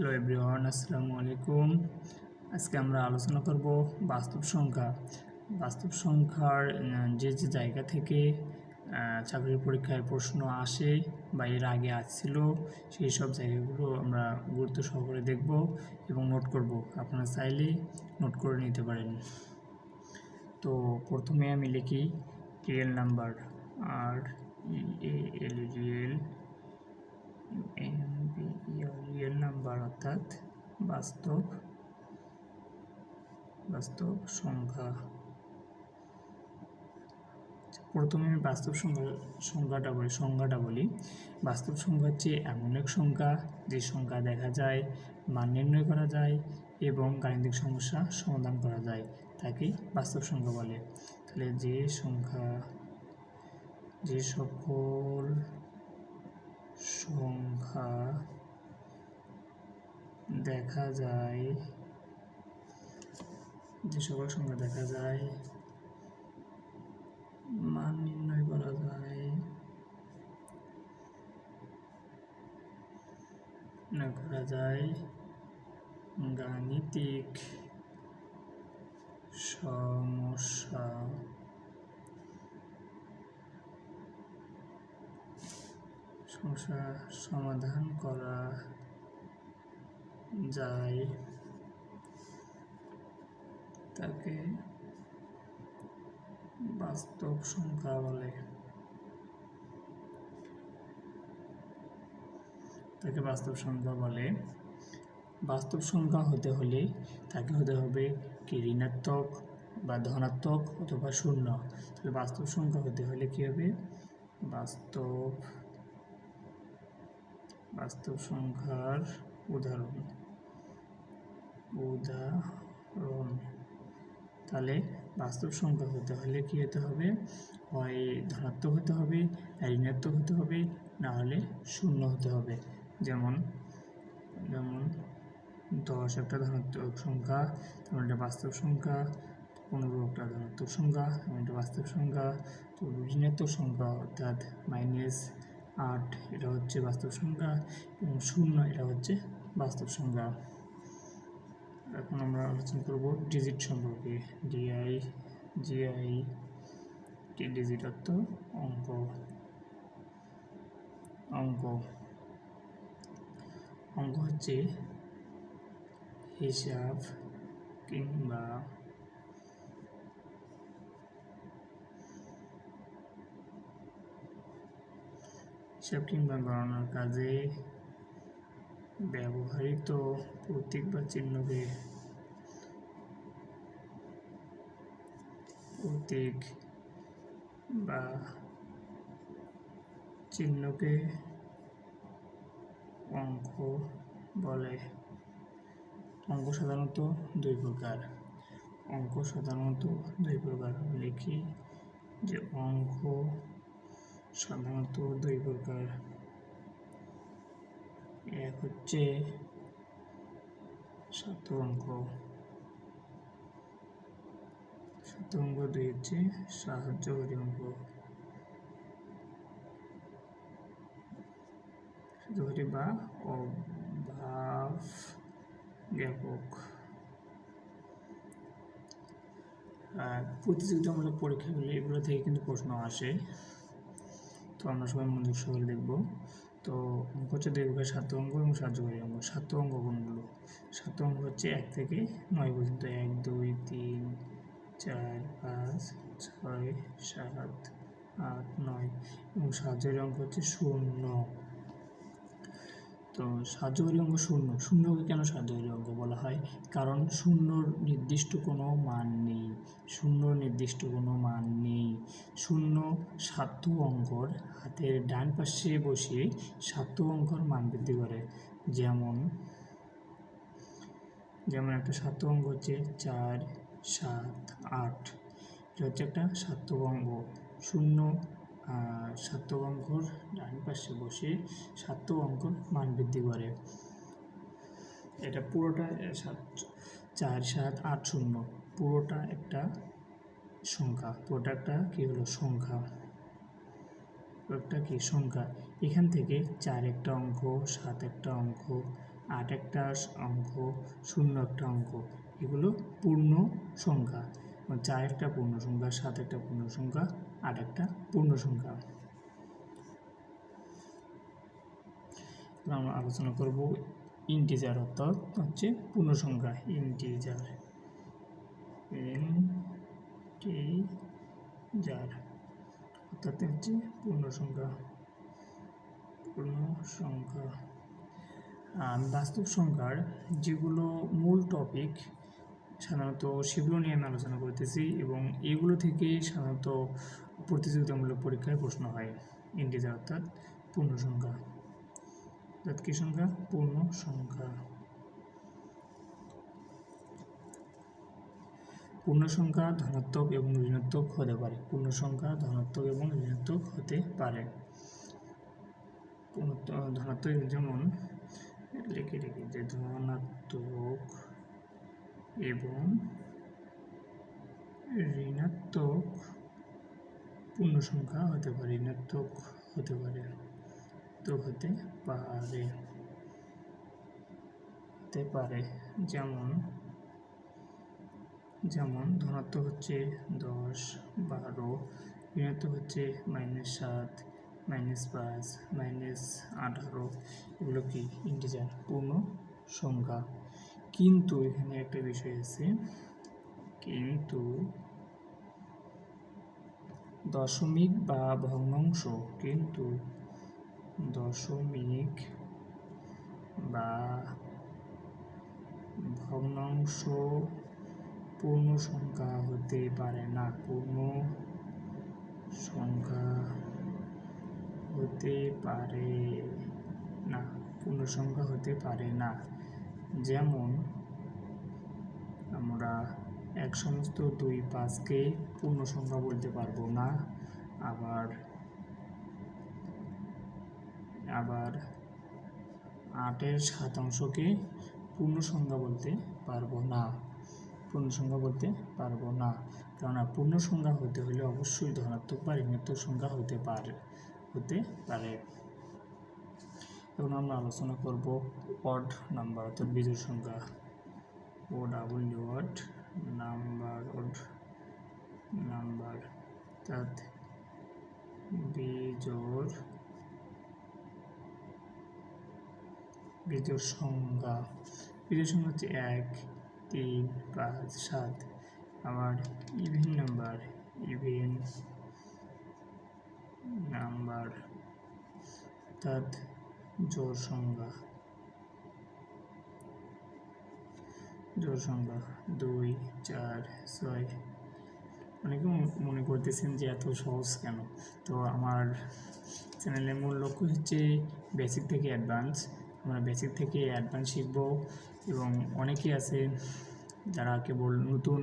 Hello everyone, আসসালামু আলাইকুম। আজকে আমরা আলোচনা করব বাস্তব সংখ্যা। বাস্তব সংখ্যার যে যে জায়গা থেকে চাকরির পরীক্ষায় প্রশ্ন আসে বা এর আগে আসছিল, সেই সব জায়গাগুলো আমরা গুরুত্ব সহকারে দেখব এবং নোট করব। আপনারা চাইলে নোট করে নিতে পারেন। তো প্রথমে আমি লিখি রিয়েল নাম্বার আর এল রিয়েল রিয়েল নাম্বার অর্থাৎ বাস্তব বাস্তব সংখ্যা। প্রথমে আমি বাস্তব সংখ্যা, সংখ্যাটা বলি সংজ্ঞাটা বলি। বাস্তব সংখ্যা হচ্ছে এমন এক সংখ্যা যে সংখ্যা দেখা যায়, মান নির্ণয় করা যায় এবং গাণিতিক সমস্যা সমাধান করা যায়, তাকে বাস্তব সংখ্যা বলে। তাহলে যে সংখ্যা, যে সকল সংখ্যা দেখা যায়। যে সকল সংখ্যা দেখা যায়, মান নির্ণয় করা যায়। না করা যায়, গাণিতিক সমস্যা। সমস্যা সমাধান করা যায়। তাকে বাস্তব সংখ্যা বলে। তাকে বাস্তব সংখ্যা বলে। বাস্তব সংখ্যা হতে হলে তাকে হতে হবে কি? ঋণাত্মক বা ধনাত্মক অথবা শূন্য। তাহলে বাস্তব সংখ্যা হতে হলে কি হবে? বাস্তব বাস্তব সংখ্যার উদাহরণ। উদাহরণ। তাহলে বাস্তব সংখ্যা হতে হলে কি হতে হবে? হয় ধনাত্মক হতে হবে ঋণাত্মক হতে হবে, না হলে শূন্য হতে হবে। যেমন যেমন দশ একটা ধনাত্মক সংখ্যা, তেমন একটা বাস্তব সংখ্যা পনেরো একটা ধনাত্মক সংখ্যা, তেমন একটা বাস্তব সংখ্যা তো ঋণাত্মক সংখ্যা, অর্থাৎ মাইনাস আট, এটা হচ্ছে বাস্তব সংখ্যা, এবং শূন্য, এটা হচ্ছে বাস্তব সংখ্যা। এখন আমরা আলোচনা করব ডিজিট সম্পর্কে। ডিআই জিআই ডিজিট অর্থ অঙ্ক? অঙ্ক। অঙ্ক হচ্ছে হিসাব কিংবা হিসাব কিংবা গণনার কাজে ব্যবহৃত প্রতীক বা চিহ্নকে প্রতীক বা চিহ্নকে অঙ্ক বলে। অঙ্ক সাধারণত দুই প্রকার। অঙ্ক সাধারণত দুই প্রকার। লিখি যে অঙ্ক সাধারণত দুই প্রকার। এক হচ্ছে সাত অঙ্ক অঙ্ক দুই হচ্ছে সাহায্যকারী অঙ্ক সাহায্যকারী বা অভাব জ্ঞাপক আর প্রতিযোগিতামূলক পরীক্ষাগুলি এগুলো থেকে কিন্তু প্রশ্ন আসে। তো আমরা সবাই মনোযোগ সহকারে দেখব। তো অঙ্ক হচ্ছে দুই প্রকার সাত অঙ্ক এবং সাহায্যকারী অঙ্ক সাত অঙ্ক কোনগুলো? সাত অঙ্ক হচ্ছে এক থেকে নয় পর্যন্ত। এক, দুই, তিন, চার, পাঁচ, ছয়, সাত, আট, নয়। এবং সাহায্যকারী অঙ্ক হচ্ছে শূন্য। তো সাহায্যকারী অঙ্ক শূন্য। শূন্যকে কেন সাহায্যকারী অঙ্ক বলা হয়? কারণ শূন্যর নির্দিষ্ট কোনো মান নেই। শূন্য নির্দিষ্ট কোনো মান নেই। শূন্য সাত অঙ্কর হাতের ডান পাশে বসে সাত অঙ্কর মান বৃদ্ধি করে। যেমন যেমন একটা সাত অঙ্ক হচ্ছে চার, সাত, আট। এটা হচ্ছে একটা সার্থক অঙ্ক। শূন্য সার্থক অঙ্কর ডান পাশে বসে সার্থক অঙ্কর মান বৃদ্ধি করে। এটা পুরোটা সাত, চার, সাত, আট, শূন্য। পুরোটা একটা সংখ্যা। পুরোটা একটা কী হলো? সংখ্যা। একটা কি? সংখ্যা। এখান থেকে চার একটা অঙ্ক, সাত একটা অঙ্ক, আট একটা অঙ্ক, শূন্য একটা অঙ্ক। এগুলো পূর্ণ সংখ্যা। চার একটা পূর্ণ সংখ্যা সাত একটা পূর্ণ সংখ্যা আট একটা পূর্ণ সংখ্যা আমরা আলোচনা করব ইন্টিজার অর্থাৎ হচ্ছে পূর্ণ সংখ্যা ইন্টিজার ইন্টিজার অর্থাৎ হচ্ছে পূর্ণ সংখ্যা পূর্ণ সংখ্যা আর বাস্তব সংখ্যার যেগুলো মূল টপিক সাধারণত সেগুলো নিয়ে আমি আলোচনা করতেছি এবং এগুলো থেকে সাধারণত প্রতিযোগিতামূলক পরীক্ষায় প্রশ্ন হয়। ইন্টিজার অর্থাৎ পূর্ণ সংখ্যা। অর্থাৎ কী সংখ্যা? পূর্ণ সংখ্যা। পূর্ণ সংখ্যা ধনাত্মক এবং ঋণাত্মক হতে পারে। পূর্ণ সংখ্যা ধনাত্মক এবং ঋণাত্মক হতে পারে। ধনাত্মক যেমন, লিখে রেখে যে ধনাত্মক এবং ঋণাত্মক পূর্ণ সংখ্যা হতে পারে, ঋণাত্মক হতে পারে তো হতে পারে। হতে পারে। যেমন যেমন ধনাত্মক হচ্ছে দশ, বারো, ঋণাত্মক হচ্ছে মাইনাস সাত মাইনাস পাঁচ মাইনাস আঠারো। এগুলো কি? ইন্টিজার পূর্ণ সংখ্যা কিন্তু এখানে একটা বিষয় আছে। কিন্তু দশমিক বা ভগ্নাংশ কিন্তু দশমিক বা ভগ্নাংশ পূর্ণ সংখ্যা হতে পারে না। পূর্ণ সংখ্যা হতে পারে না। পূর্ণ সংখ্যা হতে পারে না। যেমন আমরা এক সমস্ত দুই পাঁচকে পূর্ণ সংখ্যা বলতে পারব না। আবার আবার আটের শতাংশকে পূর্ণ সংখ্যা বলতে পারব না। পূর্ণ সংখ্যা বলতে পারব না। কেননা পূর্ণ সংখ্যা হতে হলে অবশ্যই ধনাত্মক বা ঋণাত্মক সংখ্যা হতে পারে হতে পারে। এখন আমরা আলোচনা করব অড নাম্বার, অর্থাৎ বিজোড় সংখ্যা। ও double odd number odd number, অর্থাৎ বিজোড় বিজোড় সংখ্যা। বিজোড় সংখ্যা হচ্ছে এক, তিন, পাঁচ, সাত। আবার ইভেন নাম্বার ইভেন নাম্বার, অর্থাৎ জোড় সংখ্যা জোড় সংখ্যা দুই, চার, ছয়। অনেকে মনে করতেছেন যে এত সহজ কেন? তো আমার চ্যানেলের মূল লক্ষ্য হচ্ছে বেসিক থেকে অ্যাডভান্স। আমরা বেসিক থেকে অ্যাডভান্স শিখব এবং অনেকে আছে যারা কেবল নতুন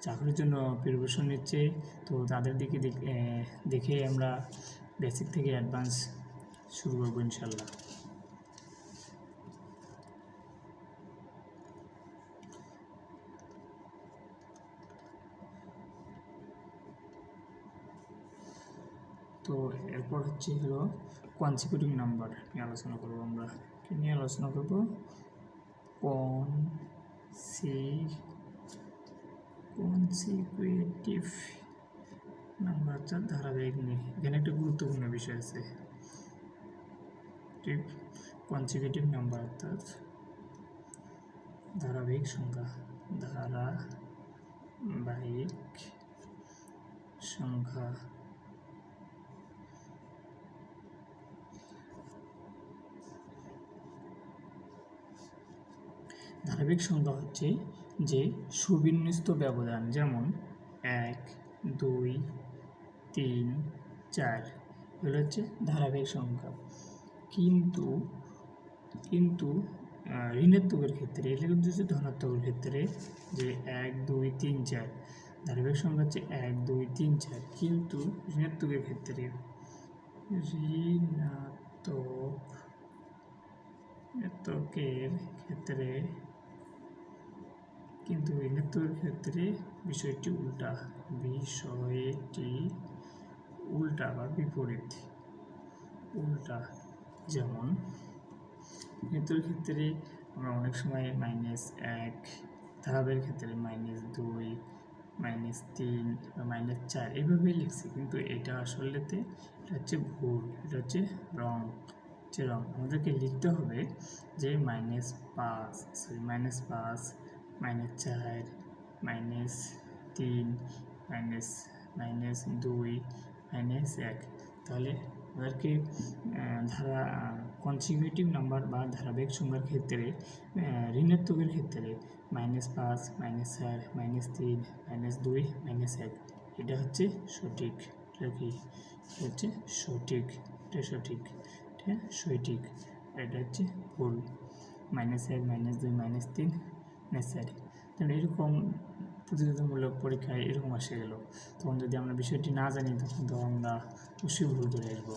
চাকরির জন্য প্রিপারেশন নিচ্ছে। তো তাদের দিকে দেখে আমরা বেসিক থেকে অ্যাডভান্স শুরু করব ইনশাল্লাহ। তো এরপর হচ্ছে হলো কনসিকিউটিভ নাম্বার নিয়ে আলোচনা করব আমরা। কি নিয়ে আলোচনা করব? কন সি কনসিকিউটিভ নাম্বার অর্থাৎ ধারাবাহিক নিয়ে। এখানে একটা গুরুত্বপূর্ণ বিষয় আছে। ঠিক? কনসিকিউটিভ নাম্বার অর্থাৎ ধারাবাহিক সংখ্যা। ধারাবাহিক সংখ্যা ধারাবাহিক সংখ্যা হচ্ছে যে সুবিন্যস্ত ব্যবধান যেমন এক, দুই, তিন, চার, এগুলো হচ্ছে ধারাবাহিক সংখ্যা। কিন্তু কিন্তু ঋণাত্মকের ক্ষেত্রে এটা কিন্তু হচ্ছে ধনাত্মকের ক্ষেত্রে যে এক, দুই, তিন, চার। ধারাবাহিক সংখ্যা হচ্ছে এক, দুই, তিন, চার। কিন্তু ঋণাত্মকের ক্ষেত্রে, ঋণাত্মক ক্ষেত্রে কিন্তু ঋণাত্মকের ক্ষেত্রে বিষয়টি উল্টা। বিষয়টি উল্টা বা বিপরীত। উল্টা, যেমন ঋণাত্মকের ক্ষেত্রে আমরা অনেক সময় মাইনাস এক ধারাবের ক্ষেত্রে মাইনাস দুই মাইনাস তিন বা মাইনাস চার এভাবেই লিখছি। কিন্তু এটা আসলেতে এটা হচ্ছে ভুল, এটা হচ্ছে রং হচ্ছে রং আমাদেরকে লিখতে হবে যে মাইনাস পাঁচ সরি মাইনাস পাঁচ মাইনাস চার মাইনাস তিন মাইনাস মাইনাস দুই মাইনাস এক। তাহলে আহ, ধারা কনসিকিউটিভ নাম্বার বা ধারাবাহিক সংখ্যার ক্ষেত্রে ঋণাত্মকের ক্ষেত্রে মাইনাস পাঁচ মাইনাস চার মাইনাস তিন মাইনাস দুই মাইনাস এক। এটা হচ্ছে সঠিক। এটা কি? হচ্ছে সঠিক। এটা সঠিক। এটা সঠিক। এটা হচ্ছে ভুল। মাইনাস এক মাইনাস দুই মাইনাস তিন মাইনাস তাহলে এরকম প্রতিযোগিতামূলক পরীক্ষায় এরকম আসে গেল। তখন যদি আমরা বিষয়টি না জানি, তখন তো আমরা অবশ্যই ভুল করে আসব।